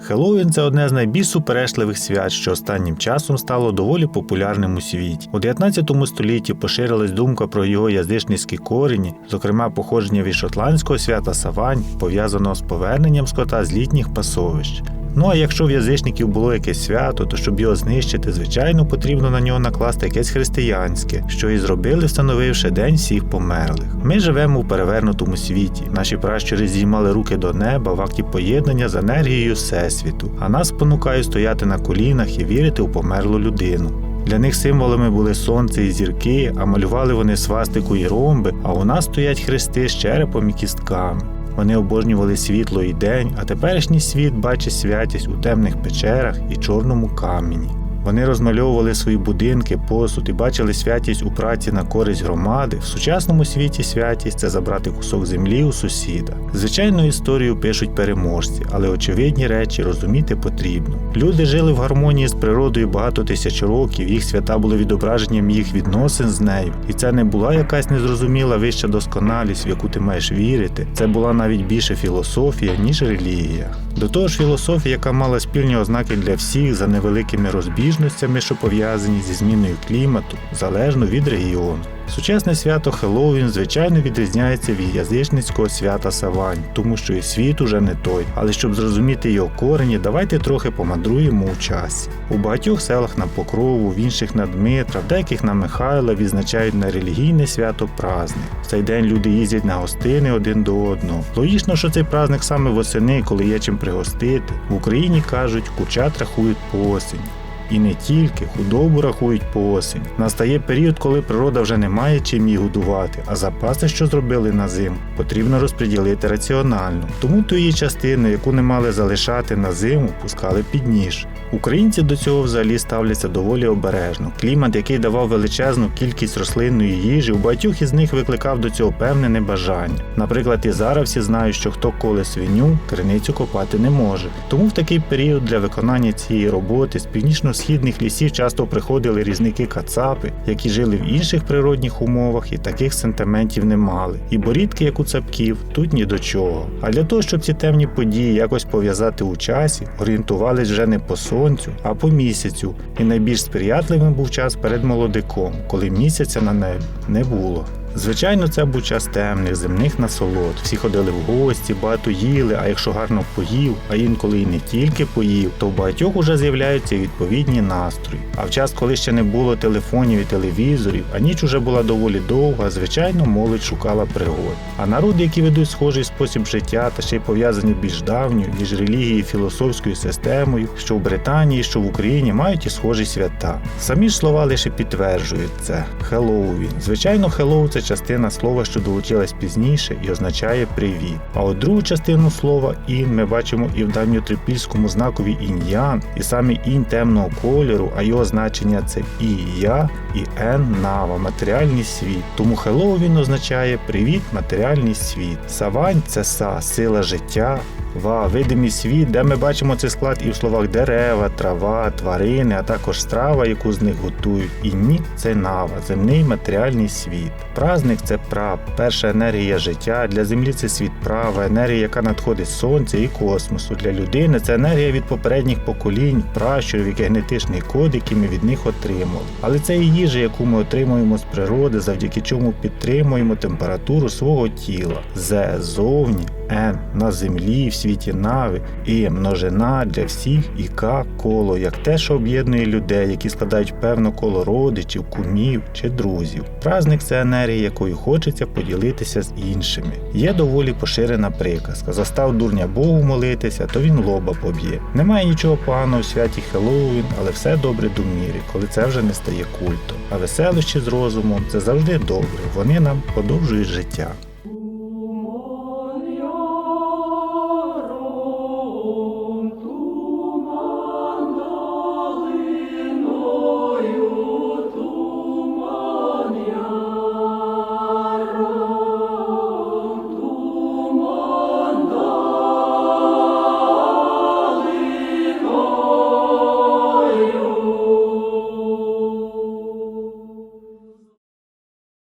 Хеллоуін це одне з найбільш суперечливих свят, що останнім часом стало доволі популярним у світі. У 19 столітті поширилась думка про його язичницькі корені, зокрема походження від шотландського свята Савань, пов'язаного з поверненням скота з літніх пасовищ. Ну а якщо в язичників було якесь свято, то щоб його знищити, звичайно, потрібно на нього накласти якесь християнське, що і зробили, встановивши день всіх померлих. Ми живемо в перевернутому світі. Наші пращури здіймали руки до неба в акті поєднання з енергією Всесвіту, а нас спонукає стояти на колінах і вірити у померлу людину. Для них символами були сонце і зірки, а малювали вони свастику і ромби, а у нас стоять хрести з черепом і кістками. Вони обожнювали світло і день, а теперішній світ бачить святість у темних печерах і чорному камені. Вони розмальовували свої будинки, посуд і бачили святість у праці на користь громади. В сучасному світі святість це забрати кусок землі у сусіда. Звичайно, історію пишуть переможці, але очевидні речі розуміти потрібно. Люди жили в гармонії з природою багато тисяч років, їх свята були відображенням їх відносин з нею, і це не була якась незрозуміла вища досконалість, в яку ти маєш вірити. Це була навіть більше філософія, ніж релігія. До того ж, філософія, яка мала спільні ознаки для всіх за невеликими розбіжностями, що пов'язані зі зміною клімату, залежно від регіону. Сучасне свято Хеллоуін, звичайно, відрізняється від язичницького свята Савань, тому що і світ уже не той. Але щоб зрозуміти його корені, давайте трохи помандруємо у часі. У багатьох селах на Покрову, в інших на Дмитра, в деяких на Михайла відзначають на релігійне свято праздник. В цей день люди їздять на гостини один до одного. Логічно, що цей праздник саме восени, коли є чим пригостити. В Україні кажуть, курчат рахують по осені. І не тільки худобу рахують по осінь. Настає період, коли природа вже не має чим її годувати, а запаси, що зробили на зиму, потрібно розподілити раціонально. Тому ту її частину, яку не мали залишати на зиму, пускали під ніж. Українці до цього взагалі ставляться доволі обережно. Клімат, який давав величезну кількість рослинної їжі, у багатьох із них викликав до цього певне небажання. Наприклад, і зараз всі знають, що хто коле свиню, криницю копати не може. Тому в такий період для виконання цієї роботи з північно-східних лісів часто приходили різники кацапи, які жили в інших природних умовах і таких сентиментів не мали. І борідки, як у цапків, тут ні до чого. А для того, щоб ці темні події якось пов'язати у часі, орієнтувались вже не по сонцю, а по місяцю. І найбільш сприятливим був час перед молодиком, коли місяця на небі не було. Звичайно, це був час темних земних насолод. Всі ходили в гості, багато їли, а якщо гарно поїв, а інколи і не тільки поїв, то в багатьох уже з'являються відповідні настрої. А в час, коли ще не було телефонів і телевізорів, а ніч уже була доволі довга, звичайно, молодь шукала пригод. А народи, які ведуть схожий спосіб життя та ще й пов'язані більш давньою, ніж релігією філософською системою, що в Британії, що в Україні мають і схожі свята. Самі ж слова лише підтверджують це. Хеллоуін. Звичайно, Хеллоу це частина слова, що долучилась пізніше і означає привіт. А от другу частину слова ін ми бачимо і в давньотрипільському знакові ін'ян, і саме інь темного кольору, а його значення це і я, і ен нава, матеріальний світ. Тому Хеллоуін означає привіт, матеріальний світ. Савань це са, сила життя. Ва, видимий світ, де ми бачимо цей склад і в словах дерева, трава, тварини, а також страва, яку з них готують. І ні, це нава, земний матеріальний світ. Праздник це прап, перша енергія життя. Для землі це світ права, енергія, яка надходить з сонця і космосу. Для людини це енергія від попередніх поколінь, пращурів, який генетичний код, який ми від них отримали. Але це і їжа, яку ми отримуємо з природи, завдяки чому підтримуємо температуру свого тіла. Зе зовні. Н на землі, в світі нави, і множина для всіх, і К коло, як те, що об'єднує людей, які складають певне коло родичів, кумів чи друзів. Праздник це енергія, якою хочеться поділитися з іншими. Є доволі поширена приказка: застав дурня Богу молитися, то він лоба поб'є. Немає нічого поганого у святі Хеллоуін, але все добре до міри, коли це вже не стає культом. А веселощі з розумом це завжди добре. Вони нам подовжують життя.